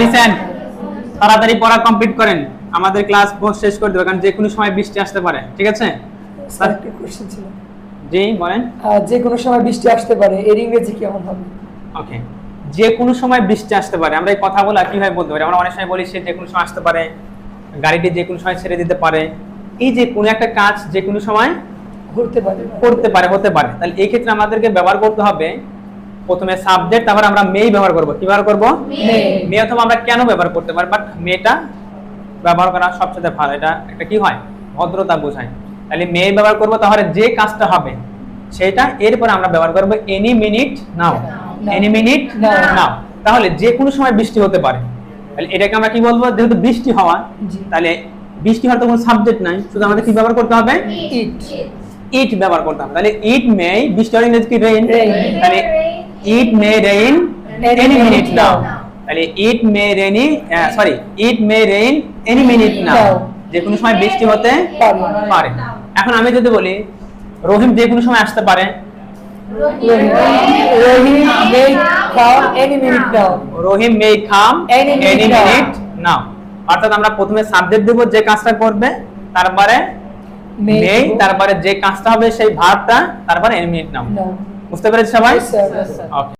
Listen তাড়াতাড়ি পড়া complete করেন। আমাদের ক্লাস শেষ করে দেবে কারণ যে কোনো সময় বৃষ্টি আসতে পারে ঠিক আছে? স্যার একটা কোশ্চেন ছিল। জি বলেন। যে কোনো সময় বৃষ্টি আসতে পারে এর ইংরেজি কেমন হবে? ওকে যে কোনো সময় বৃষ্টি আসতে পারে আমরা এই কথাগুলো কীভাবে বলতে পারি? আমরা অনেক সময় বলি সে যে কোনো সময় আসতে পারে গাড়িটি যে কোনো সময় ছেড়ে দিতে পারে। এই যে কোনো একটা কাজ যে কোনো সময় করতে পারে। করতে পারে হতে পারে। তাহলে এই ক্ষেত্রে আমাদেরকে ব্যবহার করতে হবে প্রথমে সাবজেক্ট তারপর আমরা মেই ব্যবহার করব। কি ব্যবহার করব. মে অথবা আমরা কেন ব্যবহার করতে পারি? বাট মেটা ব্যবহার করা সবচেয়ে ভালো। এটা একটা কি হয়? ভদ্রতা বোঝায়। তাহলে মে ব্যবহার করব তাহলে যে কাজটা হবে সেটা এরপরে আমরা ব্যবহার করব any minute now any minute now তাহলে যে কোনো সময় বৃষ্টি হতে পারে। তাহলে এটাকে আমরা কি বলব? যেহেতু বৃষ্টি হওয়া তাহলে বৃষ্টি হওয়ার তো কোনো সাবজেক্ট নাই। শুধু আমাদের কি ব্যবহার করতে হবে? ইট ইট ব্যবহার করতাম তাহলে ইট মে বৃষ্টি হওয়ার ইংরেজি কি? রেইন তাহলে it may rain Any any minute minute now now. তাহলে it may rainy sorry it may rain any minute now Now. যে কোনো সময় বৃষ্টি হতে পারে। এখন আমি যদি বলি রহিম যে কোনো সময় আসতে পারে। Rahim may come any minute now Rahim may come Any minute any now. Minute now অর্থাৎ আমরা প্রথমে সাবজেক্ট দেব যে কাজটা করবে তারপরে May মে তারপরে যে কাজটা হবে সেই ভার্বটা তারপরে এনি মিনিট নাও বুঝতে পেরেছি সবাই